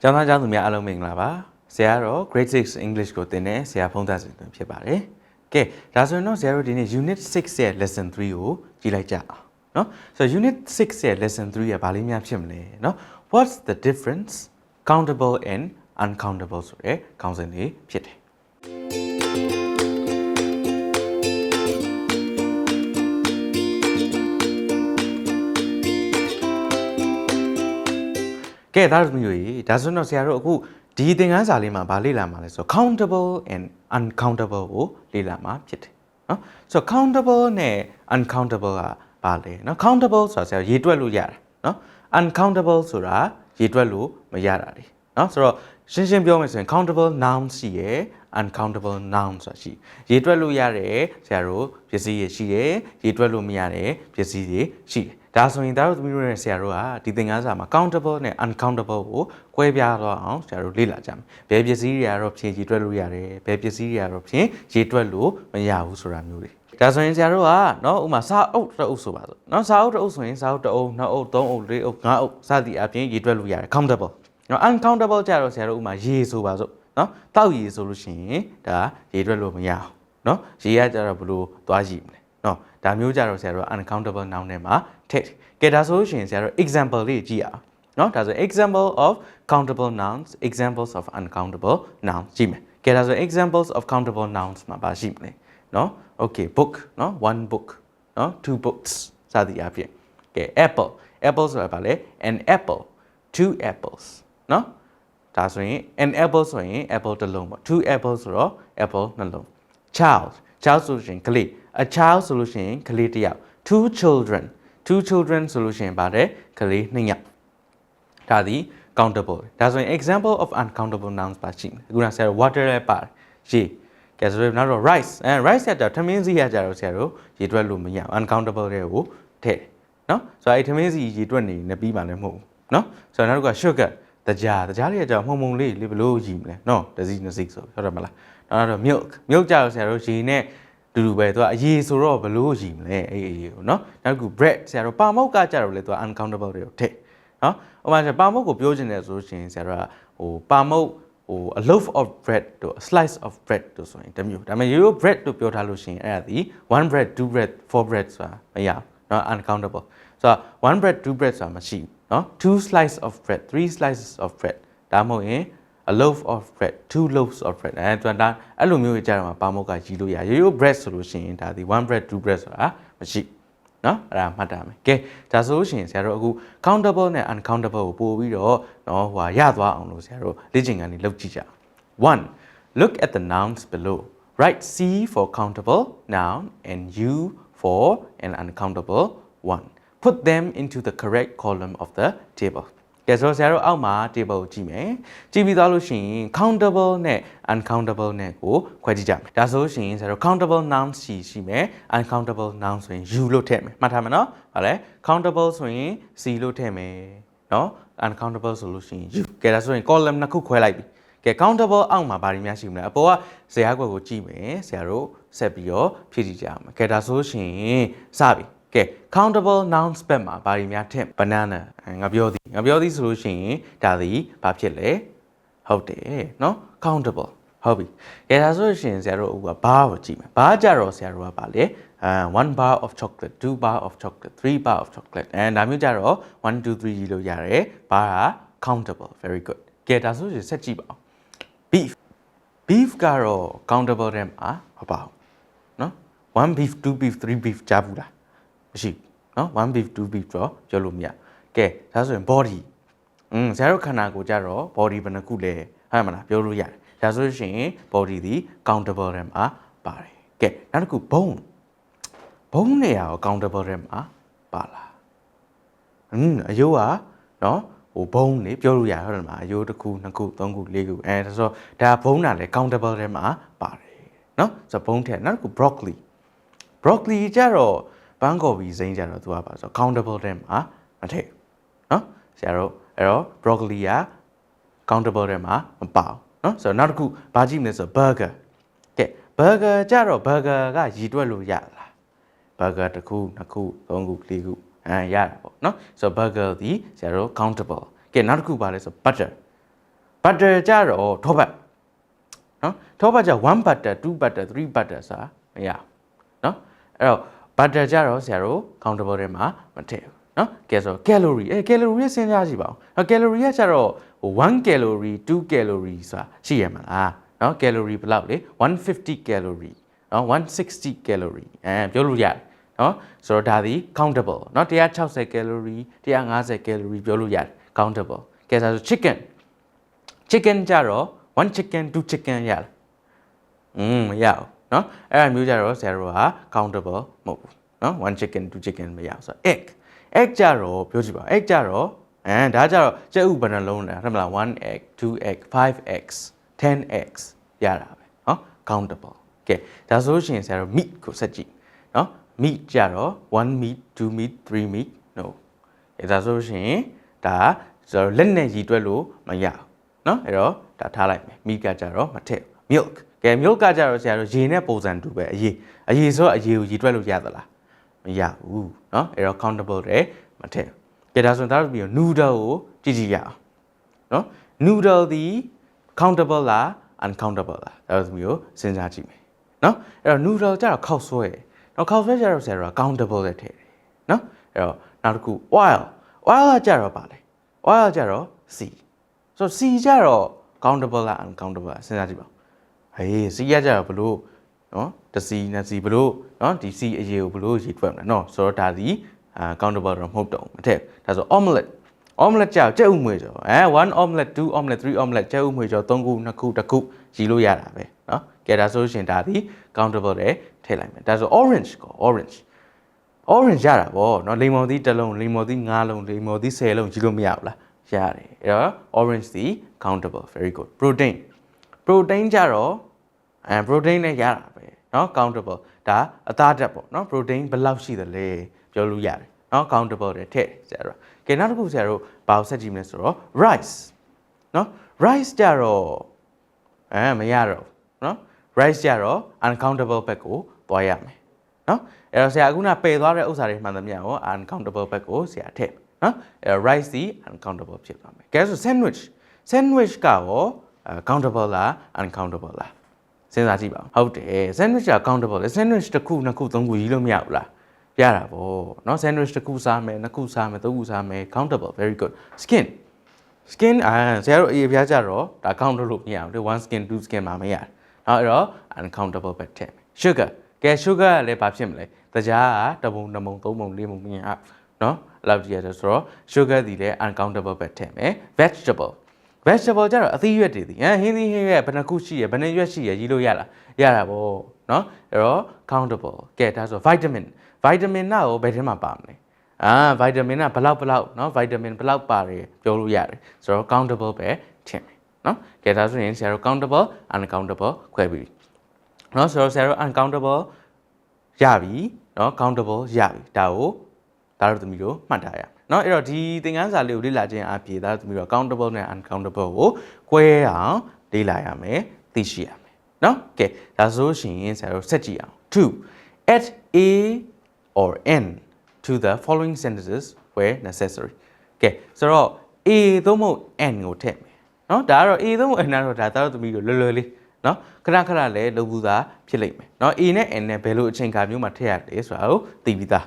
ကျောင်းသားကျောင်းသူများအားလုံးမင်္ဂလာပါဆရာကတော့ grade 6 English ကိုသင်တဲ့ဆရာဖုန်းသားစင်တွင်ဖြစ်ပါတယ်ကဲဒါဆိုရင်တော့ဆရာတို့ဒီနေ့ unit 6ရဲ့ lesson 3ကိုကြည့်လိုက်ကြအောင်เนาะဆိုတော့ unit 6ရဲ့ lesson 3ရဲ့ဘာလေးများဖြစ်မလဲเนาะ what's the difference countable and uncountable ဆိုတဲ့ခေါင်းစဉ်လေးဖြစ်တယ် ကဲသားသမီးတို့ရေဒါဆိုတော့ဆရာတို့အခုဒီသင်ခန်းစာလေးမှာဗာလေ့လာမှာလဲဆို countable and uncountable ကိုလေ့လာမှာဖြစ်တယ်နော်ဆို countable နဲ့ uncountable ကဗာလေနော် countable ဆိုတာဆရာရေတွက်လို့ရတာနော် uncountable ဆိုတာရေတွက်လို့မရတာလေနော်ဆိုတော့ ရှင်းရှင်းပြောမယ်ဆိုရင် countable noun ရှိရယ် uncountable noun ဆိုတာရှိရေတွက်လို့ရတယ်ဆရာတို့ပစ္စည်းတွေရှိတယ်ရေတွက်လို့မရတဲ့ပစ္စည်းတွေရှိတယ်ဒါဆိုရင်ဒါတို့သမီးတို့ရဲ့ဆရာတို့ကဒီသင်ခန်းစာမှာ countable နဲ့ uncountable ကိုကွဲပြားတော့အောင်ဆရာတို့လေ့လာကြမယ်ဘယ်ပစ္စည်းတွေကတော့ဖြည့်ရေတွက်လို့ရတယ်ဘယ်ပစ္စည်းတွေကတော့ဖြည့်ရေတွက်လို့မရဘူးဆိုတာမျိုးတွေဒါဆိုရင်ဆရာတို့ကเนาะဥမာစာအုပ်တစ်အုပ်ဆိုပါစို့เนาะစာအုပ်တစ်အုပ်ဆိုရင်စာအုပ်တစ်အုပ်နှစ်အုပ်သုံးအုပ်လေးအုပ်ငါးအုပ်စသည်အပြင်ရေတွက်လို့ရတယ် countable နော် uncountable ကြတော့ဆရာတို့ဥမာရေဆိုပါစို့နော်တောက်ရေဆိုလို့ရှိရင်ဒါရေတွက်လို့မရအောင်နော်ရေကကြတော့ဘလို့သွားကြည့်မလဲနော်ဒါမျိုးကြတော့ဆရာတို့ uncountable noun နဲ့မှာထည့်ကဲဒါဆိုလို့ရှိရင်ဆရာတို့ example လေးကြည့်အောင်နော်ဒါဆို example of countable nouns examples of uncountable nouns ကြည့်မယ်ကဲဒါဆို examples of countable nouns မှာပါရှိမလဲနော် okay book နော် one book နော် two books စသည်အဖြစ်ကဲ apple apple ဆိုတာဘာလဲ an apple two apples နော်ဒါဆိုရင် an apple ဆိုရင် apple တစ်လုံးပေါ့ two apples ဆိုတော့ apple နှလုံး child child ဆိုလို့ရှိရင်ကလေး a child ဆိုလို့ရှိရင်ကလေးတစ်ယောက် two children two children ဆိုလို့ရှိရင်ပါတယ်ကလေးနှစ်ယောက်ဒါသည် countable ဒါဆိုရင် example of uncountable nouns ပါရှိတယ်အခုနဆရာတို့ water လည်းပါတယ်ရေကဲဆိုတော့နောက်တော့ rice အဲ rice ကကြတော့ထမင်းစီးရကြတော့ဆရာတို့ရေတွက်လို့မရဘူး uncountable တွေကိုထည့်တယ်နော်ဆိုတော့အဲ့ထမင်းစီရေတွက်နေနေပြီးမှလည်းမဟုတ်ဘူးနော်ဆိုတော့နောက်တစ်ခုက sugar တကြားတကြားလေးကကြောင့်မှုံမှုံလေးလေဘလို့ရီမလဲနော်တစီနှစ်စီဆိုဟုတ်တယ်မလားနောက်တော့ milk milk ကြတော့ဆရာတို့ရေနဲ့တူတူပဲသူကအရေးဆိုတော့ဘလို့ရီမလဲအဲ့အရေးကိုနော်နောက်တစ်ခု bread ဆရာတို့ပါမုတ်ကကြတော့လေသူက uncountable တွေကိုထည့်နော်ဟိုမှာပါမုတ်ကိုပြောချင်တယ်ဆိုလို့ရှိရင်ဆရာတို့ကဟိုပါမုတ်ဟို a loaf of bread တို့ a slice of bread တို့ဆိုရင်တမျိုးဒါပေမဲ့ရိုးရိုး bread တို့ပြောထားလို့ရှိရင်အဲ့ဒါဒီ one bread two bread four bread ဆိုတာမရဘူးเนาะ uncountable ဆိုတော့ one bread two bread ဆိုတာမရှိဘူး เนาะ two slice of bread three slices of bread ဒါမှမဟုတ်ရင် a loaf of bread two loaves of bread အဲတူတာအဲ့လိုမျိုးကြာတော့မှာပါမုတ်ကကြီးလို့ရရိုးရိုး bread ဆိုလို့ရှိရင်ဒါဒီ one bread two bread ဆိုတာမရှိเนาะအဲ့ဒါမှတ်တာမယ်ကဲဒါဆိုလို့ရှိရင်ဆရာတို့အခု countable နဲ့ uncountable ကိုပို့ပြီးတော့เนาะဟိုရသွားအောင်လို့ဆရာတို့လေ့ကျင့်ခန်းလေးလုပ်ကြည့်ကြအောင် one look at the nouns below write c for countable noun and u for an uncountable one put them into the correct column of the table ကဲဆိုတော့ဆရာတို့အောက်မှာ table ကိုကြည့်မယ်ကြည့်ပြီးသွားလို့ရှိရင် countable နဲ့ uncountable နဲ့ကိုခွဲကြည့်ကြမယ်ဒါဆိုလို့ရှိရင်ဆရာတို့ countable nouns ရှိရှိမယ် uncountable nouns ဆိုရင် u လို့ထည့်မယ်မှတ်ထားမယ်နော်ဗါလဲ countable ဆိုရင် c လို့ထည့်မယ်နော် uncountable ဆိုလို့ရှိရင် u ကဲဒါဆိုရင် column နှစ်ခုခွဲလိုက်ပြီကဲ countable အောက်မှာဘာတွေများရှိမလဲအပေါ်ကဇာတ်ကွက်ကိုကြည့်မယ်ဆရာတို့ဆက်ပြီးတော့ဖြည့်ကြည့်ကြအောင်ကဲဒါဆိုလို့ရှိရင်စပြီ ကဲ countable nouns ဘက်မှာဘာတွေများထည့် banana ငါပြောသည်ငါပြောသည်ဆိုလို့ရှိရင်ဒါသည်ဘာဖြစ်လဲဟုတ်တယ်เนาะ countable ဟုတ်ပြီကဲဒါဆိုလို့ရှိရင်ဆရာတို့အခုကဘာကိုကြည့်မယ်ဘာကြတော့ဆရာတို့ကပါလေအဲ1 bar of chocolate 2 bar of chocolate 3 bar of chocolate အဲဒါမျိုးကြတော့1 2 3ကြီးလို့ရတယ်ဘာက countable very good ကဲဒါဆိုရင်ဆက်ကြည့်ပါဦး beef beef ကတော့ countable တဲ့မှာမပါဘူးเนาะ1 beef 2 beef 3 beef ကြားဘူးလား မရှိဘူးเนาะ1 beef 2 beef တော့ပြောလို့မရကဲဒါဆိုရင် body อืมဇာတ်ခန္ဓာကိုကြတော့ body ဘယ်နှခုလဲဟုတ်မလားပြောလို့ရတယ်ဒါဆိုလို့ရှိရင် body ဒီ countable တဲ့မှာပါတယ်ကဲနောက်တစ်ခု bone bone နေရာရော countable တဲ့မှာပါလားอืมအယိုးကเนาะဟိုဘုံလေပြောလို့ရဟုတ်တယ်မလားအယိုးတစ်ခုနှစ်ခုသုံးခုလေးခုအဲဒါဆိုဒါဘုံတာလေ countable ထဲမှာပါတယ်เนาะဆိုတော့ဘုံထဲနောက်တစ်ခု broccoli broccoli ကြတော့ ပန်းကော်ပီစိမ်းကြတော့သူကပါဆို countable တဲ့မှာမထည့်နော်ဆရာတို့အဲ့တော့ broccoli က countable တဲ့မှာမပါဘူးနော်ဆိုတော့နောက်တစ်ခုဘာကြည့်မလဲဆိုတော့ burger ကဲ burger ကြတော့ burger ကရည်တွက်လို့ရလား burger တစ်ခုနှစ်ခုသုံးခုလေးခုအဲရတာပေါ့နော်ဆိုတော့ burger ဒီဆရာတို့ countable ကဲနောက်တစ်ခုပါလဲဆို butter butter ကြတော့ထောပတ်နော်ထောပတ်ကြ1 butter 2 butter 3 butter ဆိုတာမရနော်အဲ့တော့ butter ကြတော့ဆရာတို့ countable ထဲမှာမထည့်ဘူးနော်ကဲဆို calorie အဲ calorie ရဲ့စဉ်းစားကြည့်ပါဦးနော် calorie ကကြတော့ဟို1 calorie 2 calorie ဆိုတာရှိရမှာလားနော် calorie ဘယ်လောက်လဲ150 calorie နော်160 calorie အဲပြောလို့ရတယ်နော်ဆိုတော့ဒါသည် countable နော်160 calorie 150 calorie ပြောလို့ရတယ် countable ကဲဆို chicken chicken ကြတော့1 chicken 2 chicken ရတယ်อืมမရဘူး နော်အဲ့ဒါမျိုးကြတော့ဆရာတို့က countable မဟုတ်ဘူးနော် one chicken two chicken မရအောင်ဆိုတော့ egg egg ကြတော့ပြောကြည့်ပါ egg ကြတော့အဲဒါကြတော့ကျဲဥဘယ်နှလုံးလဲဟုတ်မလား1 egg 2 egg 5 egg 10 egg ရတာပဲနော် countable ကဲဒါဆိုလို့ရှိရင်ဆရာတို့ meat ကိုဆက်ကြည့်နော် meat ကြတော့1 meat 2 meat 3 meat no အဲဒါဆိုလို့ရှိရင်ဒါဆိုတော့လက်နဲ့ရည်တွက်လို့မရဘူးနော်အဲ့တော့ဒါထားလိုက်မယ် meat ကကြတော့မထည့် milk ကဲ milk ကကြတော့ဆရာတို့ရေနဲ့ပုံစံတူပဲအရေးအရေးဆိုတော့အရေးကိုရည်တွက်လို့ရသလားမရဘူးเนาะအဲ့တော့ countable တဲ့မထည့်ဘူးကဲဒါဆိုရင်ဒါတို့ပြီးတော့ noodle ကိုကြည့်ကြည့်ရအောင်เนาะ noodle ဒီ countable လား uncountable လားဒါတို့မျိုးစဉ်းစားကြည့်မယ်เนาะအဲ့တော့ noodle ကြတော့ခောက်ဆွဲเนาะခောက်ဆွဲကြတော့ဆရာတို့က countable တဲ့ထည့်တယ်เนาะအဲ့တော့နောက်တစ်ခု oil oil ကကြတော့ပါလေ oil ကြတော့ c ဆိုတော့ c ကြတော့ countable လား uncountable လားစဉ်းစားကြည့်ပါဦး ဟေး c ရကြတော့ဘလို့နော်တစီနှစ်စီဘလို့နော်ဒီ c အရေးကိုဘလို့ရေးထွက်မလဲနော်ဆိုတော့ဒါဒီအာ countable တော့မဟုတ်တော့ဘူးမထက်ဒါဆို omelette omelette ကြောက်ကြက်ဥမွေကျော်အဲ1 omelette 2 omelette 3 omelette ကြက်ဥမွေကျော်3ခု2ခု1ခုရီလို့ရတာပဲနော်ကဲဒါဆိုရှင်ဒါဒီ countable တဲ့ထည့်လိုက်မယ်ဒါဆို orange ကို orange orange ရတာဗောနော်လိမ္မော်သီးတစ်လုံးလိမ္မော်သီး၅လုံးလိမ္မော်သီး10လုံးကြီးလို့မရဘူးလားရတယ်အဲ့တော့ orange ဒီ countable very good protein protein ကြတော့အဲ protein နဲ့ရတာပဲเนาะ countable ဒါအသားဓာတ်ပေါ့เนาะ protein ဘယ်လောက်ရှိသလဲပြောလို့ရတယ်เนาะ countable တဲ့ထည့်ဆရာတို့ကဲနောက်တစ်ခုဆရာတို့ဘာကိုဆက်ကြည့်မလဲဆိုတော့ rice เนาะ rice ကြတော့အဲမရတော့ဘူးเนาะ rice ကြတော့ uncountable ဘက်ကိုသွားရမယ်เนาะအဲ့တော့ဆရာအခုနပယ်သွားတဲ့ဥစ္စာတွေမှန်သမျှကို uncountable ဘက်ကိုဆရာထည့်နော်အဲ့တော့ rice ဒီ uncountable ဖြစ်သွားမယ်ကဲဆို sandwich sandwich ကရော countable လား uncountable လားစဉ်းစားကြည့်ပါဦးဟုတ်တယ် sandwich က countable လေ sandwich တစ်ခုနှစ်ခုသုံးခုရေးလို့မရဘူးလားရတာဗောเนาะ sandwich တစ်ခုစားမယ်နှစ်ခုစားမယ်သုံးခုစားမယ် countable very good skin skin အာဆရာတို့အရေးပြားကြတော့ဒါ count လို့မရဘူးလေ1 skin 2 skin မှာမရတယ်เนาะအဲ့တော့ uncountable ပဲထည့်မယ် sugar ကဲ sugar ကလည်းဘာဖြစ်မလဲတကြားကတပုံနှစ်ပုံသုံးပုံလေးပုံမြင်အောင်เนาะအဲ့လောက်ကြည့်ရဆိုတော့ sugar ဒီလည်း uncountable ပဲထည့်မယ် vegetable vegetable ကြတော့အသီးရွက်တွေဒီဟမ်ဟင်းသီးဟင်းရွက်ဘယ်နှခုရှိရဘယ်နှရွက်ရှိရရေးလို့ရလားရတာပေါ့နော်အဲ့တော့ countable ကဲဒါဆို vitamin vitamin နာကိုဘယ်ထဲမှာပါမလဲအာ vitamin ကဘလောက်ဘလောက်နော် vitamin ဘလောက်ပါတယ်ပြောလို့ရတယ်ဆိုတော့ countable ပဲထင်တယ်နော်ကဲဒါဆိုရင်ဆရာတို့ countable uncountable ခွဲပြီးနော်ဆိုတော့ဆရာတို့ uncountable ရပြီနော် countable ရပြီဒါကိုဒါတို့သမီးတို့မှတ်ထားရအောင် เนาะအဲ့တော့ဒီသင်ခန်းစာလေးကိုလေ့လာခြင်းအပြင်ဒါတို့သမီးတို့ countable နဲ့ uncountable ကို꿰အောင်လေ့လာရမယ်သိရှိရမယ်เนาะကဲဒါဆိုရှင်ဆရာတို့ဆက်ကြည့်အောင်2 add a or n to the following sentences where necessary ကဲဆိုတော့ a သို့မဟုတ် n ကိုထည့်မယ်เนาะဒါကတော့ a သို့မဟုတ် n ကတော့ဒါသားတို့သမီးတို့လွယ်လွယ်လေးเนาะခဏခဏလည်းလုပ်ဘူးသားဖြစ်လိမ့်မယ်เนาะ a နဲ့ n နဲ့ဘယ်လိုအချိန်ခါမျိုးမှာထည့်ရတယ်ဆိုတာကိုသိပြီးသား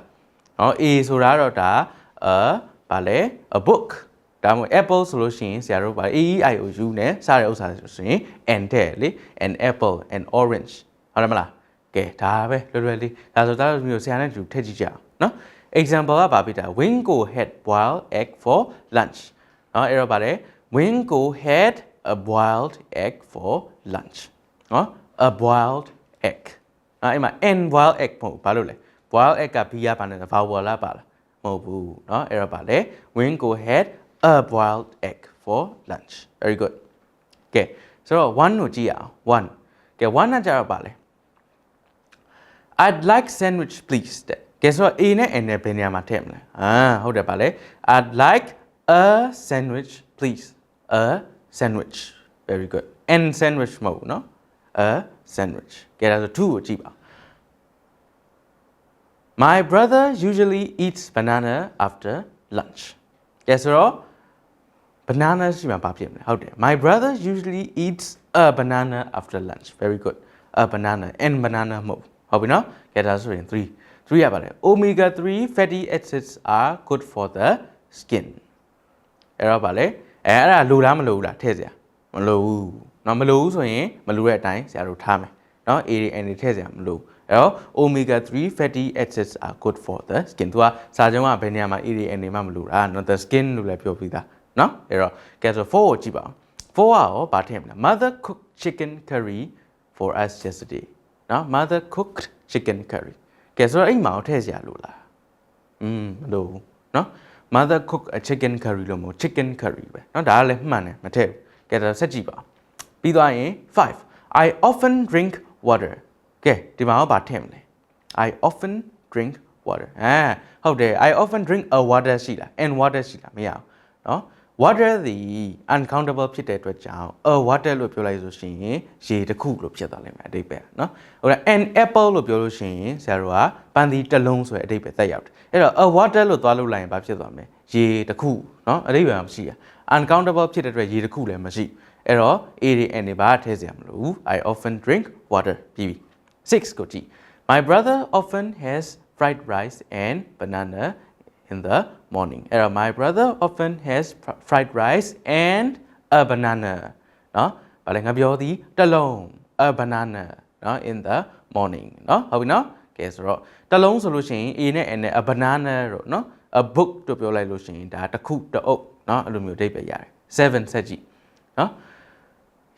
เนาะ a ဆိုတာကတော့ဒါ a ဘာလဲ a book ဒါမှမဟုတ် apple ဆိုလို့ရှိရင်ဆရာတို့ပါ a e i o u နဲ့စတဲ့ဥစ္စာဆိုရင် and တဲ့လေ an apple an orange ဟုတ်တယ်မလားကဲဒါပဲလွယ်လွယ်လေးဒါဆိုသားတို့မျိုးဆရာနဲ့တူထည့်ကြည့်ကြအောင်နော် example ကဘာဖြစ်တာ when go had boiled egg for lunch နော်အဲ့တော့ဗါလဲ when go had a boiled egg for lunch နော် a boiled egg အဲ့မှာ and boiled egg ပေါ့ဘာလို့လဲ boiled egg ကဘီယာပါနဲ့ vowel လားပါလား မဟုတ်ဘူးเนาะအဲ့တော့ဗာလဲ wingo had a boiled egg for lunch very good ကဲဆိုတော့1ကိုကြည့်ရအောင်1ကဲ1ကကြတော့ဗာလဲ I'd like sandwich please တဲ့ကဲဆိုတော့ A နဲ့ N နဲ့ဘယ်နေရာမှာထည့်မလဲအာဟုတ်တယ်ဗာလဲ I'd like a sandwich please a sandwich very good n sandwich မဟုတ်ဘူးเนาะ a sandwich ကဲဒါဆို2ကိုကြည့်ပါ My brother usually eats banana after lunch ကဲဆိုတော့ banana ရှိမှဘာဖြစ်မလဲဟုတ်တယ် my brother usually eats a banana after lunch very good a banana and banana မဟုတ်ဟုတ်ပြီနော်ကဲဒါဆိုရင်3 3ရပါတယ် omega 3 fatty acids are good for the skin အဲ့တော့ဗာလေအဲအဲ့ဒါလိုလားမလိုဘူးလားထည့်စရာမလိုဘူးเนาะမလိုဘူးဆိုရင်မလိုတဲ့အတိုင်းဆရာတို့ထားမယ်เนาะ A တွေ N တွေထည့်စရာမလိုဘူး အဲတော့ omega 3 fatty acids are good for the skin သူကစာကြောင်းကဘယ်နေရာမှာ ADN နေမှမလို့တာနော် the skin လို့လည်းပြောပြီးသားနော်အဲတော့ cancel 4ကိုကြည့်ပါဦး4ကရောဘာထည့်မလဲ mother cooked chicken curry for us yesterday နော် mother cooked chicken curry ကဲဆိုတော့အဲ့မှာထည့်စရာလို့လားอืมမလို့နော် mother cook a chicken curry လို့မဟုတ် chicken curry ပဲနော်ဒါကလည်းမှန်တယ်မထည့်ဘူးကဲဒါဆက်ကြည့်ပါပြီးသွားရင်5 I often drink water ကဲဒီမှာတော့ဗာထည့်မလဲ I often drink water အာဟုတ်တယ် I often drink a water ရှိလား and water ရှိလားမရဘူးเนาะ water ဒီ uncountable ဖြစ်တဲ့အတွက်ကြောင့် a water လို့ပြောလိုက်ဆိုရှင်ရေတစ်ခုလို့ဖြစ်သွားလိမ့်မယ်အဓိပ္ပာယ်เนาะဟုတ်လား an apple လို့ပြောလို့ရှိရင်ဆရာတို့ကပန်းသီးတစ်လုံးဆိုတဲ့အဓိပ္ပာယ်သက်ရောက်တယ်အဲ့တော့ a water လို့သွားလို့လိုက်ရင်ဘာဖြစ်သွားမလဲရေတစ်ခုเนาะအဓိပ္ပာယ်မရှိရ uncountable ဖြစ်တဲ့အတွက်ရေတစ်ခုလည်းမရှိအဲ့တော့ a တွေ n တွေဘာထည့်စရာမလိုဘူး I often drink water ပြီးပြီ 6ကိုကြည့် My brother often has fried rice and banana in the morning အဲ့တော့ my brother often has fr- fried rice and a banana เนาะဗာလဲငါပြောသည်တစ်လုံး a banana เนาะ in the morning เนาะဟုတ်ပြီเนาะကဲဆိုတော့တစ်လုံးဆိုလို့ရှိရင် a နဲ့ n နဲ့ a banana တော့เนาะ a book တို့ပြောလိုက်လို့ရှိရင်ဒါတစ်ခုတစ်အုပ်เนาะအဲ့လိုမျိုးအဓိပ္ပာယ်ရတယ်7ဆက်ကြည့်เนาะ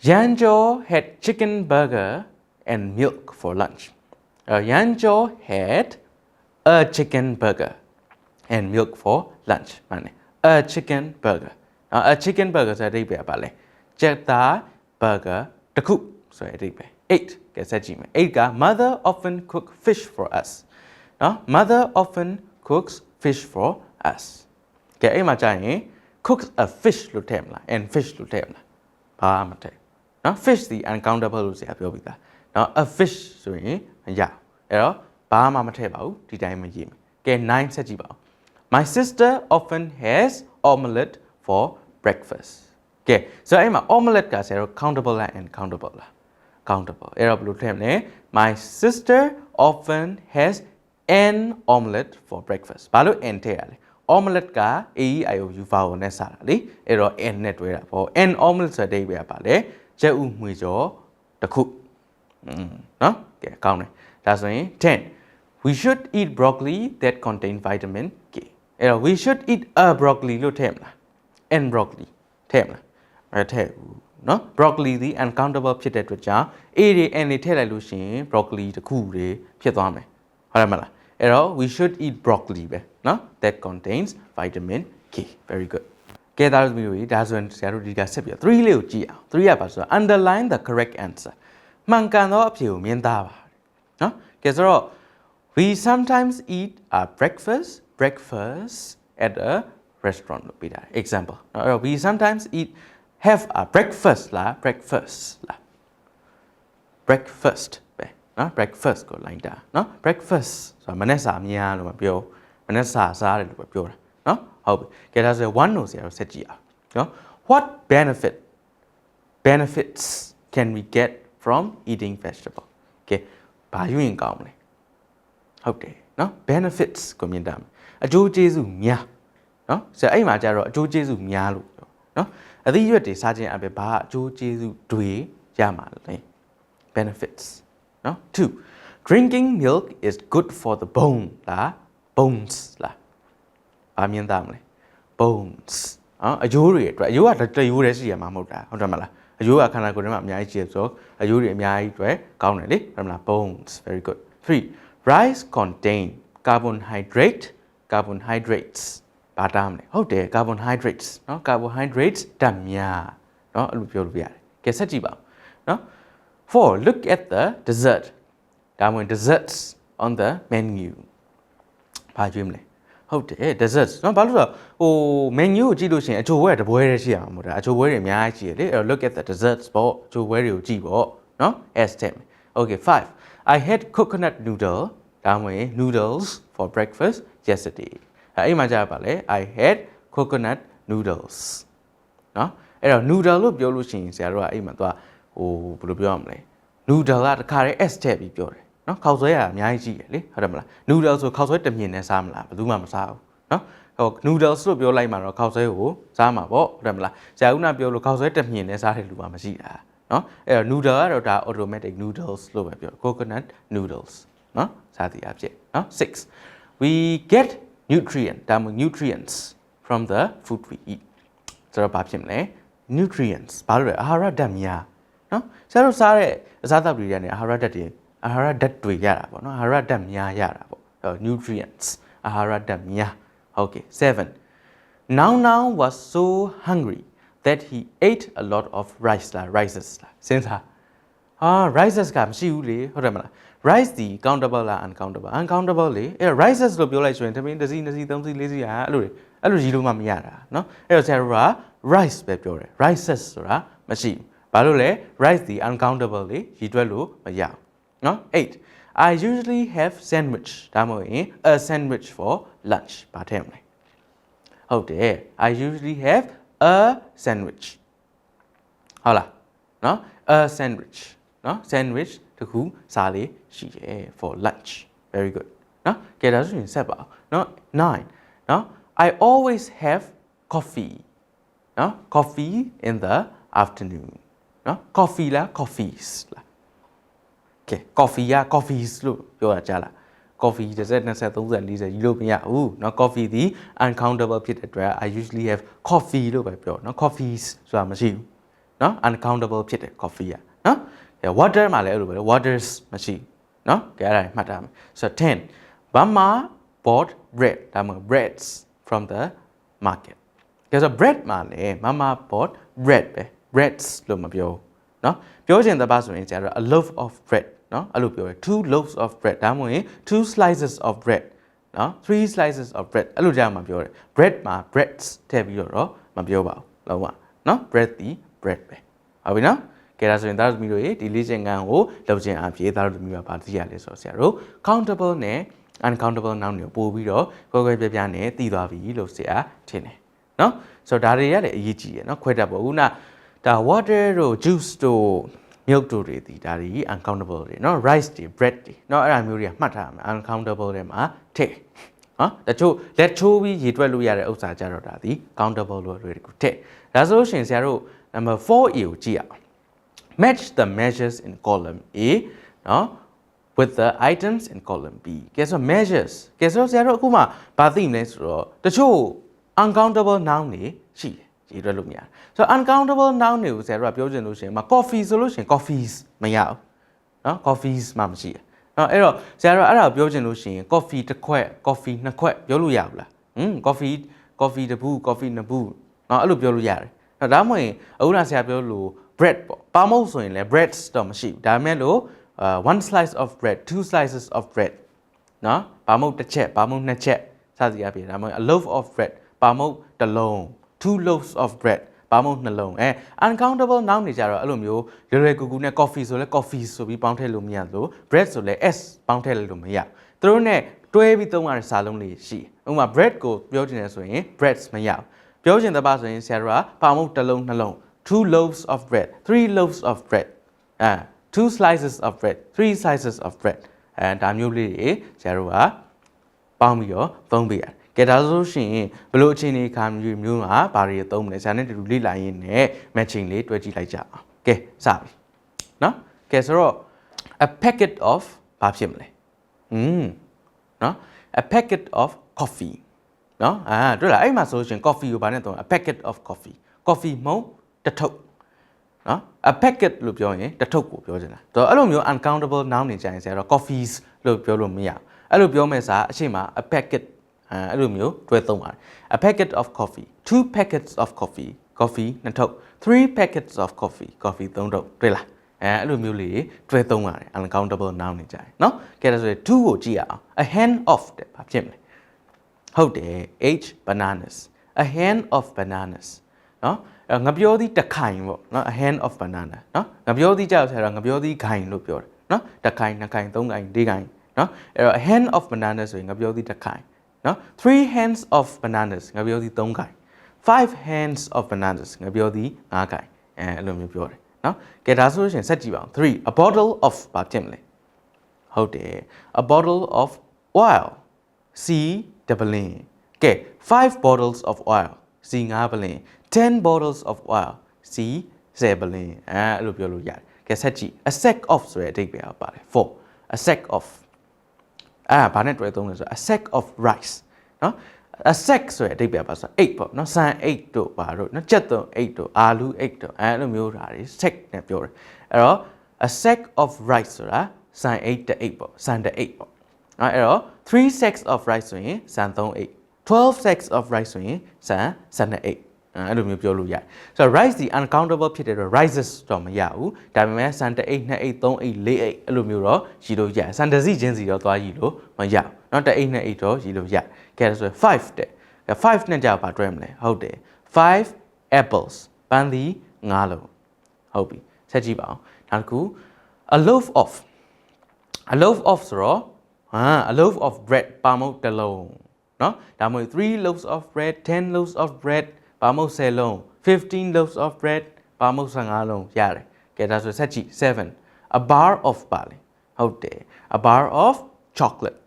Yanjo had chicken burger and milk for lunch. Uh, Yanjo had a chicken burger and milk for lunch. မှန်တယ် A chicken burger. နော် a chicken burger ဆိုတဲ့အဓိပ္ပာယ်ပါလဲ။ချက်သား burger တစ်ခုဆိုတဲ့အဓိပ္ပာယ်။ 8ကဲဆက်ကြည့်မယ်။ 8က mother often cook fish for us. နော် mother often cooks fish for us. ကဲအဲ့မှာကြာရင် cooks a fish လို့ထည့်မလား and fish လို့ထည့်မလား။ဘာမှမထည့်။နော် fish ဒီ uncountable လို့ဆရာပြောပြီးသား။ နော် a fish ဆိုရင်မရဘူး။အဲ့တော့ဘာမှမထည့်ပါဘူးဒီတိုင်းမရေးမယ်။ကဲ9ဆက်ကြည့်ပါဦး။ My sister often has omelette for breakfast ကဲဆိုတော့အဲ့မှာ omelette ကဆရာတို့ countable လား uncountable လား countable အဲ့တော့ဘယ်လိုထည့်မလဲ My sister often has an omelette for breakfast ဘာလို့ n ထည့်ရလဲ omelette က a e i o u vowel နဲ့စတာလေအဲ့တော့ n နဲ့တွဲတာပေါ့ an omelette ဆိုတဲ့အိဗယ်ကပါလေကျက်ဥမွေကျော်တစ်ခု Mm. နော်ကဲကောင်းတယ်ဒါဆိုရင်10 we should eat broccoli that contain vitamin K. အဲ့တော့ we should eat a broccoli လို့ထည့်မလား and broccoli ထည့်မလားအဲထည့်ဘူးနော် broccoli သည် uncountable ဖြစ်တဲ့အတွက်ကြောင့် a တွေ n တွေထည့်လိုက်လို့ရှိရင် broccoli တစ်ခုတွေဖြစ်သွားမယ်ဟုတ်တယ်မလားအဲ့တော့ we should eat broccoli ပဲနော် that contains vitamin K. Very good. ကဲသားတို့မျိုးကြီးဒါဆိုရင်ဆရာတို့ဒီကဆက်ပြီး3လေးကိုကြည့်အောင်3ရပါဆိုတော့ underline the correct answer. မှန်ကန်သောအဖြေကိုမြင်သားပါတယ်နော်ကဲဆိုတော့ we sometimes eat our breakfast breakfast at a restaurant. လို့ပြတာ example. we sometimes eat have a breakfast လား breakfast လား breakfast ပဲနော် breakfast ကိုလိုက်တာနော် breakfast ဆိုတာမနေ့စာမြင်ရလို့မပြောမနေ့စာစားတယ်လို့ပဲပြောတာနော်ဟုတ်ပြီကဲဒါဆိုရင်1လို့ဆရာတို့ဆက်ကြည့်အောင်နော် what benefit benefits can we get from eating vegetable ကဲဘာယူရင်ကောင်းမလဲဟုတ်တယ်နော် benefits ကိုမြင်တာအကျိုးကျေးဇူးများနော်ဆိုတော့အဲ့မှာကြတော့အကျိုးကျေးဇူးများလို့ပြောနော်အသီးရွက်တွေစားခြင်းအပြင်ဘာအကျိုးကျေးဇူးတွေရမှာလဲ benefits နော် two drinking milk is good for the bone လာ bones လာဘာမြင်သားမလဲ bones ဟောအယိုးတွေအတွက်အယိုးကတရိုးတည်းရှိရမှာမဟုတ်တာဟုတ်တယ်မလား အယိုးကခန္ဓာကိုယ်ထဲမှာအများကြီးရှိရဆိုတော့အယိုးတွေအများကြီးအတွက်ကောင်းတယ်လေဟုတ်တယ်မလား bones very good three rice contain carbohydrate carbohydrates ဘာတားမလဲဟုတ်တယ် carbohydrates နော် carbohydrates ဓာတ်များနော်အဲ့လိုပြောလို့ရတယ်ကဲဆက်ကြည့်ပါဦးနော် Four, look at the dessert. ဒါမှမဟုတ် desserts on the menu. ဘာကြွေးမလဲ ဟုတ်တယ် desserts เนาะဘာလို့လဲဆိုတော့ဟို menu ကိုကြည့်လို့ရှိရင်အချိုဘွဲတပွဲတည်းရှိရမှာမဟုတ်တာအချိုဘွဲတွေအများကြီးရှိရလေအဲ့တော့ look at the desserts ပေါ့အချိုဘွဲတွေကိုကြည့်ပေါ့เนาะ S 10 Okay 5 I had coconut noodle ဒါမှမဟုတ် noodles for breakfast yesterday အဲ့အိမ်မှာကြာပါလေ I had coconut noodles နော်အဲ့တော့ noodle လို့ပြောလို့ရှိရင်ဆရာတို့ကအဲ့မှာသူကဟိုဘယ်လိုပြောရမလဲ noodle ကတခါတည်း s ထည့်ပြီးပြောတယ် နော်ခောက်ဆွဲရအများကြီးရှိတယ်လေဟုတ်တယ်မလား noodle ဆိုခောက်ဆွဲတစ်မြင်နဲ့စားမလားဘယ်သူမှမစားဘူးနော်ဟို noodles လို့ပြောလိုက်မှာတော့ခောက်ဆွဲကိုစားမှာပေါ့ဟုတ်တယ်မလားဆရာဦးနာပြောလို့ခောက်ဆွဲတစ်မြင်နဲ့စားတဲ့လူမှမရှိတာနော်အဲ့တော့ noodle ကတော့ဒါ automatic noodles လို့ပဲပြော coconut noodles နော်စားသည်အဖြစ်နော်6 we get nutrient ဒါမှမဟုတ် nutrients from the food we eat ဆိုတော့ဘာဖြစ်မလဲ nutrients ဘာလို့လဲအာဟာရဓာတ်များနော်ဆရာတို့စားတဲ့အစားအသောက်တွေကနေအာဟာရဓာတ်တွေ အာဟာရဓာတ်တွေရတာပေါ့နော်အာဟာရဓာတ်များရတာပေါ့အဲ့တော့ nutrients အာဟာရဓာတ်များဟုတ်ကဲ့7 Now now was so hungry that he ate a lot of rice လား rices လားစဉ်းစားဟာ rices ကမရှိဘူးလေဟုတ်တယ်မလား rice ဒီ countable လား uncountable uncountable လေအဲ့တော့ rices လို့ပြောလိုက်ဆိုရင်တမင်းတစ်စီးနှစ်စီးသုံးစီးလေးစီးဟာအဲ့လိုလေအဲ့လိုကြီးလို့မှမရတာเนาะအဲ့တော့ဆရာတို့က rice ပဲပြောတယ် rices ဆိုတာမရှိဘူးဘာလို့လဲ rice ဒီ uncountable လေရည်တွက်လို့မရဘူး no, eight. I usually have sandwich. ဒါမှမဟုတ်ရင် eh? a sandwich for lunch. ဘာထည့်မလဲဟုတ်တယ် oh I usually have a sandwich. Hola. No a sandwich. No sandwich တခုစားလေးရှိတယ် for lunch. Very good. No kita susun sepah. No nine. No I always have coffee. No coffee in the afternoon. No coffee la coffees ကဲ coffee က coffees လို့ပြောတာကြားလား coffee 30 20 30 40ကြီးလို့မရဘူးเนาะ coffee ဒီ uncountable ဖြစ်တဲ့အတွက် I usually have coffee လို့ပဲပြောเนาะ coffees ဆိုတာမရှိဘူးเนาะ uncountable ဖြစ်တဲ့ coffee อ่ะเนาะကဲ water မှာလည်းအဲ့လိုပဲ waters မရှိဘူးเนาะကဲအဲ့ဒါမှတ်ထားမယ်ဆိုတော့10 Mama bought bread ဒါမှမဟုတ် breads from the market ကဲဆို bread မှာလည်း Mama bought bread ပဲ breads လို့မပြောဘူးเนาะပြောချင်တဲ့ပါဆိုရင်ကျတော့ a loaf of bread နော်အဲ့လိုပြောတယ် two loaves of bread ဒါမှမဟုတ်ရင် two slices of bread နော် three slices of bread အဲ့လိုကြားမှာပြောတယ် bread မှာ breads ထည့်ပြီးတော့တော့မပြောပါဘူးလုံးဝနော် bread ဒီ bread ပဲဟုတ်ပြီနော်ကဲဒါဆိုရင်သားသမီးတို့ရေဒီလေ့ကျင့်ခန်းကိုလုပ်ခြင်းအပြင်သားတို့သမီးတို့ဘာသိရလဲဆိုတော့ဆရာတို့ countable နဲ့ uncountable noun တွေပို့ပြီးတော့ကွဲကွဲပြားပြားနဲ့သိသွားပြီလို့ဆရာထင်တယ်နော်ဆိုတော့ဒါတွေကလည်းအရေးကြီးတယ်နော်ခွဲတတ်ပေါ့ခုနဒါ water တို့ juice တို့ milk တို့တွေဒီဒါတွေ uncountable တွေเนาะ rice တွေ bread တွေเนาะအဲ့ဒါမျိုးတွေကမှတ်ထားရမယ် uncountable တွေမှာထည့်နော်တချို့လက်ချိုးပြီးရေတွက်လို့ရတဲ့ဥစ္စာကြတော့ဒါဒီ countable လို့တွေတခုထည့်ဒါဆိုလို့ရှိရင်ဆရာတို့ number 4A ကိုကြည့်ရအောင် match the measures in column A နော် with the items in column B ကဲဆို measures ကဲဆိုဆရာတို့အခုမှဘာသိမလဲဆိုတော့တချို့ uncountable noun တွေရှိတယ် ရေးတွက်လို့မရဘူးဆိုတော့ uncountable noun တွေကိုဆရာတို့ကပြောချင်လို့ရှိရင်မ coffee ဆိုလို့ရှိရင် coffees မရဘူးနော် coffees မှမရှိဘူးနော်အဲ့တော့ဆရာတို့အဲ့ဒါကိုပြောချင်လို့ရှိရင် coffee တစ်ခွက် coffee နှစ်ခွက်ပြောလို့ရဘူးလားဟမ် coffee coffee တစ်ဘူး coffee နှစ်ဘူးနော်အဲ့လိုပြောလို့ရတယ်နော်ဒါမှမဟုတ်ရင်အခုနဆရာပြောလို့ bread ပေါ့ပါမုတ်ဆိုရင်လည်း breads တော့မရှိဘူးဒါပေမဲ့လို့ uh, one slice of bread two slices of bread နော်ပါမုတ်တစ်ချက်ပါမုတ်နှစ်ချက်စသည်အပြင်ဒါမှမဟုတ် a loaf of bread ပါမုတ်တစ်လုံး two loaves of bread ပါမုတ်နှလုံးအဲ uncountable noun တွေကြတော့အဲ့လိုမျိုးလွယ်လွယ်ကူကူနဲ့ coffee ဆိုလဲ coffee ဆိုပြီးပေါင်းထည့်လို့မရသလို bread ဆိုလဲ s ပေါင်းထည့်လိုက်လို့မရသူတို့ ਨੇ တွဲပြီးသုံးရတဲ့စာလုံးလေးရှိဥပမာ bread ကိုပြောချင်တယ်ဆိုရင် breads မရဘူးပြောချင်တဲ့ပါဆိုရင်ဆရာတို့ကပါမုတ်တစ်လုံးနှလုံး two loaves of bread three loaves of bread အဲ two slices of bread three slices of bread အဲဒါမျိုးလေးတွေဆရာတို့ကပေါင်းပြီးတော့သုံးပေးရတယ် ကဲဒါဆိုရှင်ဘလို့အချိန်ဒီခါမျိုးမျိုးမှာဘာတွေသုံးမလဲဆရာနဲ့တူတူလေ့လာရင်းနဲ့ matching လေးတွဲကြည့်လိုက်ကြအောင်ကဲစပြီနော်ကဲဆိုတော့ a packet of ဘာဖြစ်မလဲอืมနော် a packet of coffee နော်အာတွေ့လားအဲ့မှာဆိုရှင် coffee ကိုဘာနဲ့သုံးလဲ a packet of coffee coffee မုံတစ်ထုပ်နော် a packet လို့ပြောရင်တစ်ထုပ်ကိုပြောချင်တာတော့အဲ့လိုမျိုး uncountable noun နေကြရင်ဆရာတော့ coffees လို့ပြောလို့မရဘူးအဲ့လိုပြောမဲ့စာအရှိမ a packet အဲအဲ့လိုမျိုးတွဲသုံးပါတယ် a packet of coffee two packets of coffee coffee နှစ်ထုပ် three packets of coffee coffee သုံးထုပ်တွေ့လားအဲအဲ့လိုမျိုးလေးတွဲသုံးပါတယ် uncountable noun နေကြရင်เนาะကဲဒါဆိုရင် two ကိုကြည့်ရအောင် a hand of တဲ့ဘာဖြစ်မလဲဟုတ်တယ် h bananas a hand of bananas เนาะအဲ့ငပြောသီးတစ်ခိုင်ပေါ့เนาะ a hand of banana เนาะငပြောသီးကြောက်ဆရာငပြောသီးခိုင်လို့ပြောတယ်เนาะတစ်ခိုင်နှစ်ခိုင်သုံးခိုင်လေးခိုင်เนาะအဲ့တော့ a hand of bananas ဆိုရင်ငပြောသီးတစ်ခိုင် နော် three hands of bananas ငါပြောသည်3ခိုင် five hands of bananas ငါပြောသည်ငါးကိုင်အဲအဲ့လိုမျိုးပြောတယ်နော်ကဲဒါဆိုလို့ရှိရင်ဆက်ကြည့်ပါအောင်3 a bottle of ဘာဖြစ်မလဲဟုတ်တယ် a bottle of oil c ဒပလင်ကဲ5 bottles of oil c ငါးပလင်10 bottles of oil c 10ပလင်အဲအဲ့လိုပြောလို့ရတယ်ကဲဆက်ကြည့် a sack of ဆိုတဲ့အဓိပ္ပာယ်ကပါတယ်4 a sack of အဲ့ဒါဘာနဲ့တွဲသုံးလဲဆိုတော့ a sack of rice နော် a sack ဆိုတဲ့အဓိပ္ပာယ်ပါဆို8ပေါ့နော်ဆန်8တို့ဘာတို့နော်ကြက်သွန်8တို့အာလူ8တို့အဲ့လိုမျိုးဓာတ်တွေ sack နဲ့ပြောတယ်အဲ့တော့ a sack of rice ဆိုတာဆန်8တဲ့8ပေါ့ဆန်တဲ့8ပေါ့နော်အဲ့တော့3 sacks of rice ဆိုရင်ဆန်3 8 12 sacks of rice ဆိုရင်ဆန်ဆန်တဲ့8 အဲ့လိုမျိုးပြောလို့ရတယ်ဆိုတော့ rice ဒီ uncountable ဖြစ်တဲ့တော့ rices တော့မရဘူးဒါပေမဲ့ဆန်တစ်အိတ်နှစ်အိတ်သုံးအိတ်လေးအိတ်အဲ့လိုမျိုးတော့ရည်လို့ရတယ်ဆန်တစ်စီချင်းစီတော့သွားရည်လို့မရဘူးเนาะတစ်အိတ်နှစ်အိတ်တော့ရည်လို့ရကဲဒါဆိုရင်5တဲ့5နဲ့ကြာပါတွဲမလဲဟုတ်တယ်5 apples ပန်းသီး9လုံးဟုတ်ပြီဆက်ကြည့်ပါအောင်နောက်တစ်ခု a loaf of a loaf of ဆိုတော့ဟာ a loaf of bread ပါမုတ်တစ်လုံးเนาะဒါမှမဟုတ်3 loaves of bread 10 loaves of bread ပါမုတ်10လုံး15 loaves of bread ပါမုတ်15လုံးရတယ်ကဲဒါဆိုဆက်ကြည့်7 a bar of ပါလေဟုတ်တယ် a bar of chocolate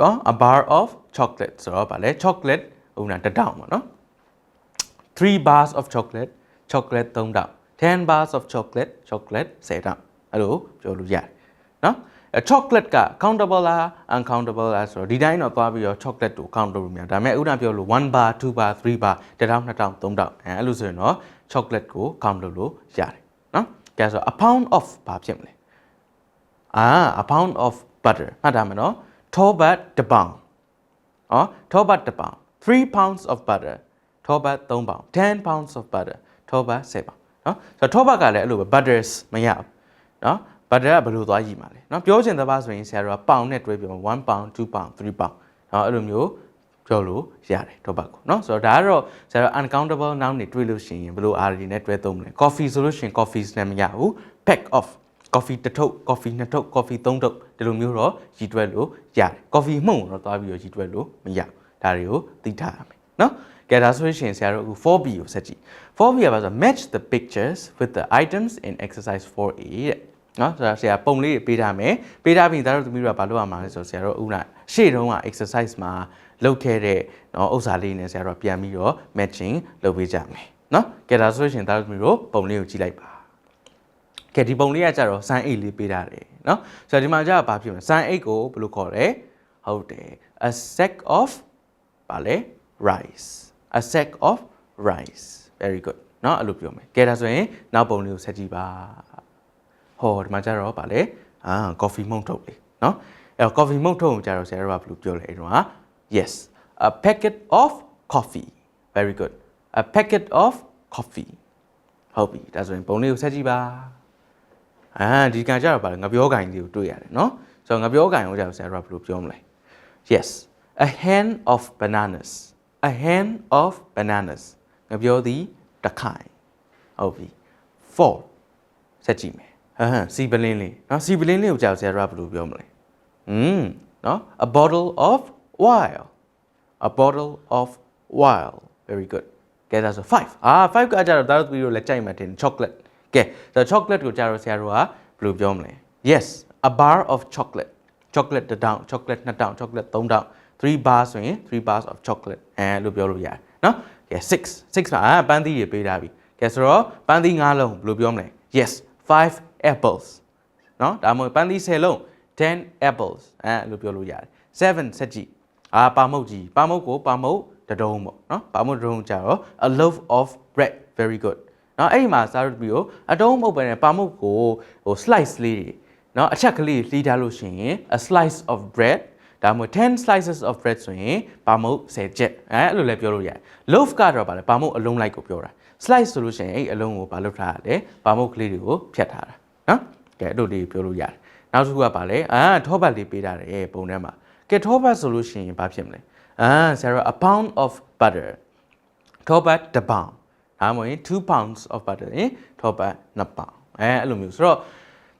နော် a bar of chocolate ဆိုတော့ဗာလဲ chocolate ဟိုနာတစ်တောင်ပေါ့နော်3 bars of chocolate chocolate 3တောင်10 bars of chocolate chocolate 10တောင်အဲ့လိုပြောလို့ရတယ်နော်အဲ chocolate က countable လား uncountable လားဆိုတော့ဒီတိုင်းတော့သွားပြီးတော့ chocolate ကို count လုပ်လို့မရဒါပေမဲ့ဥပမာပြောလို့1 bar 2 bar 3 bar 1000 2000 3000အဲအဲ့လိုဆိုရင်တော့ chocolate ကို count လုပ်လို့ရတယ်နော်ကြဆို a pound of ဘာဖြစ်မလဲအာ a pound of butter မှတ်ထားမယ်နော်ထောပတ်တစ်ပေါင်။နော်ထောပတ်တစ်ပေါင်3 pounds of butter ထောပတ်3ပေါင်10 pounds of butter ထောပတ်10ပေါင်နော်ဆိုတော့ထောပတ်ကလည်းအဲ့လိုပဲ butters မရဘူးနော် butter ကဘယ်လိုသွားရည်မှာလဲနော်ပြောချင်တဲ့ဘာဆိုရင်ဆရာတို့ကပေါင်နဲ့တွဲပြီး1 pound 2 pound 3 pound နော်အဲ့လိုမျိုးပြောလို့ရတယ်ထောပတ်ကိုနော်ဆိုတော့ဒါကတော့ဆရာတို့ uncountable noun တွေတွေ့လို့ရှိရင်ဘယ်လို R တွေနဲ့တွဲသုံးမလဲ coffee ဆိုလို့ရှိရင် coffees နဲ့မရဘူး pack of coffee တစ်ထုပ် coffee နှစ်ထုပ် coffee သုံးထုပ်ဒီလိုမျိုးတော့ရည်တွက်လို့ရတယ် coffee မှုန့်တော့သွားပြီးတော့ရည်တွက်လို့မရဘူးဒါတွေကိုသိထားရမယ်နော်ကဲဒါဆိုရင်ဆရာတို့အခု 4B ကိုဆက်ကြည့် 4B ကဘာဆို match the pictures with the items in exercise 4A တဲ့ နော်ဆိုတော့ဆရာပုံလေးတွေပေးထားမယ်ပေးထားပြီးဒါတို့သမီးတို့ကဘာလုပ်ရမှာလဲဆိုတော့ဆရာတို့ဥနာရှေ့တုန်းက exercise မှာလုပ်ခဲ့တဲ့နော်ဥစ္စာလေးနဲ့ဆရာတို့ပြန်ပြီးတော့ matching လုပ်ပေးကြမယ်နော်ကဲဒါဆိုရင်ဒါတို့သမီးတို့ပုံလေးကိုကြည့်လိုက်ပါကဲဒီပုံလေးကကြတော့စမ်းအိတ်လေးပေးထားတယ်เนาะဆိုတော့ဒီမှာကျတော့ဘာဖြစ်မလဲစမ်းအိတ်ကိုဘယ်လိုခေါ်လဲဟုတ်တယ် a sack of ဗာလဲ rice a sack of rice very good เนาะအဲ့လိုပြောမယ်ကဲဒါဆိုရင်နောက်ပုံလေးကိုဆက်ကြည့်ပါ ဟောဒီမှာကျတော့ဗာလေအာကော်ဖီမုန့်ထုတ်လေနော်အဲ့တော့ကော်ဖီမုန့်ထုတ်ကိုကျတော့ဆရာတို့ကဘယ်လိုပြောလဲအဲ့တော့က yes a packet of coffee very good a packet of coffee ဟုတ်ပြီဒါဆိုရင်ပုံလေးကိုဆက်ကြည့်ပါအာဒီကံကျတော့ဗာလေငပြောကင်လေးကိုတွေ့ရတယ်နော်ဆိုတော့ငပြောကင်ကိုကျတော့ဆရာတို့ကဘယ်လိုပြောမလဲ yes a hen of bananas a hen of bananas ငပြောသည်တစ်ခိုင်ဟုတ်ပြီ for ဆက်ကြည့်မယ် ဟမ်စီပလင်းလေးနော်စီပလင်းလေးကိုကြောက်ဆရာဘယ်လိုပြောမလဲอืมနော် a bottle of wine a bottle of wine very good ကဲဒါဆို5အာ5ကကြတော့ဒါတို့သူတို့လည်းကြိုက်မှတင် chocolate ကဲဒါ chocolate ကိုကြတော့ဆရာတို့ကဘယ်လိုပြောမလဲ yes a bar of chocolate chocolate down, chocolate နှစ်တောင် chocolate သုံးတောင်3 bar ဆိုရင်3 bars of chocolate အဲလို့ပြောလို့ရတယ်နော်ကဲ6 6ပါအာပန်းသီးတွေပေးထားပြီကဲဆိုတော့ပန်းသီး5လုံးဘယ်လိုပြောမလဲ yes 5 apples နော်ဒါမှမဟုတ်ပန်းသီး10လုံး10 apples အဲလို့ပြောလို့ရတယ်7ဆက်ကြည့်အာပါမုတ်ကြီးပါမုတ်ကိုပါမုတ်တဒုံပေါ့နော်ပါမုတ်တဒုံကြတော့ a loaf of bread very good နော်အဲ့ဒီမှာစားရပြီးတော့အတုံးမဟုတ်ပဲねပါမုတ်ကိုဟို slice လေးတွေနော်အချက်ကလေးလှီးထားလို့ရှိရင် a slice of bread ဒါမှမဟုတ်10 slices of bread ဆိုရင်ပါမုတ်10ချက်အဲအဲ့လိုလည်းပြောလို့ရတယ် loaf ကတော့ဗာလဲပါမုတ်အလုံးလိုက်ကိုပြောတာ slice ဆိုလို့ရှိရင်အဲ့အလုံးကိုဗာလုပ်ထားရတယ်ပါမုတ်ကလေးတွေကိုဖြတ်ထားတာ နော်ကဲအဲ့လိုလေးပြောလို့ရတယ်နောက်တစ်ခုကဗာလဲအာထောပတ်လေးပေးထားတယ်ပုံထဲမှာကဲထောပတ်ဆိုလို့ရှိရင်ဘာဖြစ်မလဲအာဆရာ a pound of butter ထောပတ်တစ်ပေါင်ဒါမှမဟုတ်2 pounds of butter ရင်ထောပတ်2ပေါင်အဲအဲ့လိုမျိုးဆိုတော့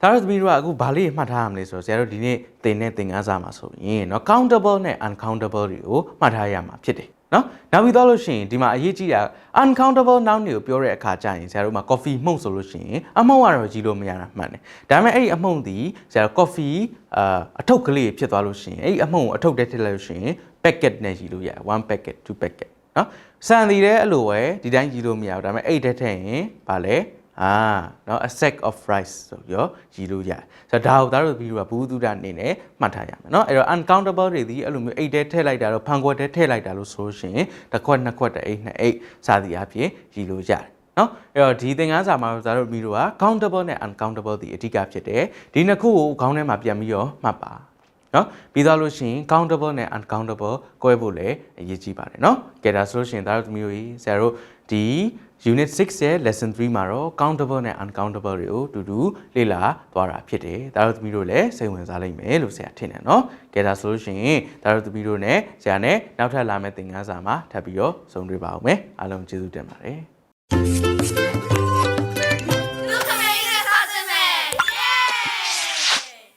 ဒါတော့သမီးတို့ကအခုဘာလေးမှတ်ထားရမလဲဆိုတော့ဆရာတို့ဒီနေ့သင်တဲ့သင်ခန်းစာမှာဆိုရင်เนาะ countable နဲ့ uncountable တွေကိုမှတ်ထားရမှာဖြစ်တယ် နော်နောက်ပြီးတော့လို့ရှိရင်ဒီမှာအရေးကြီးတာ uncountable noun တွေကိုပြောတဲ့အခါကျရင်ဆရာတို့မှာ coffee မှုန့်ဆိုလို့ရှိရင်အမှုန့်ကတော့ကြီးလို့မရတာမှန်တယ်ဒါပေမဲ့အဲ့ဒီအမှုန့်ဒီဆရာတို့ coffee အာအထုပ်ကလေးဖြစ်သွားလို့ရှိရင်အဲ့ဒီအမှုန့်ကိုအထုပ်ထဲထည့်လိုက်လို့ရှိရင် packet နဲ့ကြီးလို့ရတယ်1 packet 2 packet နော်စံဒီတဲ့အဲ့လိုပဲဒီတိုင်းကြီးလို့မရဘူးဒါပေမဲ့အဲ့ဒီထဲထည့်ရင်ဗာလဲ အာเนาะ a sack of rice ဆိုပြီးတော့ကြီးလို့ရတယ်ဆိုတော့ဒါကိုသားတို့ဗီဒီယိုကဘူးသူဒအနေနဲ့မှတ်ထားရမယ်เนาะအဲ့တော့ uncountable တွေဒီအဲ့လိုမျိုးအိတ်ထဲထည့်လိုက်တာတော့ဖန်ခွက်ထဲထည့်လိုက်တာလို့ဆိုလို့ရှိရင်တစ်ခွက်နှစ်ခွက်တစ်အိတ်နှစ်အိတ်စသည်အဖြစ်ကြီးလို့ရတယ်နော်အဲ့တော့ဒီသင်ခန်းစာမှာသားတို့ဗီဒီယိုက countable နဲ့ uncountable ဒီအဓိကဖြစ်တယ်ဒီနှစ်ခုကိုခေါင်းထဲမှာပြန်ပြီးတော့မှတ်ပါနော်ပြီးသားလို့ရှိရင် countable နဲ့ uncountable 꿰ဖို့လည်းအရေးကြီးပါတယ်နော်ကဲဒါဆိုလို့ရှိရင်ဒါတို့သမီးတို့ကြီးဆရာတို့ဒီ unit 6ရဲ့ lesson 3မှာတော့ countable နဲ့ uncountable တွေကိုတူတူလေ့လာသွားတာဖြစ်တယ်ဒါတို့သမီးတို့လည်းစိတ်ဝင်စားလိမ့်မယ်လို့ဆရာထင်တယ်နော်ကဲဒါဆိုလို့ရှိရင်ဒါတို့သမီးတို့နဲ့ဆရာနဲ့နောက်ထပ်လာမယ့်သင်ခန်းစာမှာထပ်ပြီးတော့ဆုံတွေ့ပါအောင်မယ်အားလုံးကျေးဇူးတင်ပါတယ်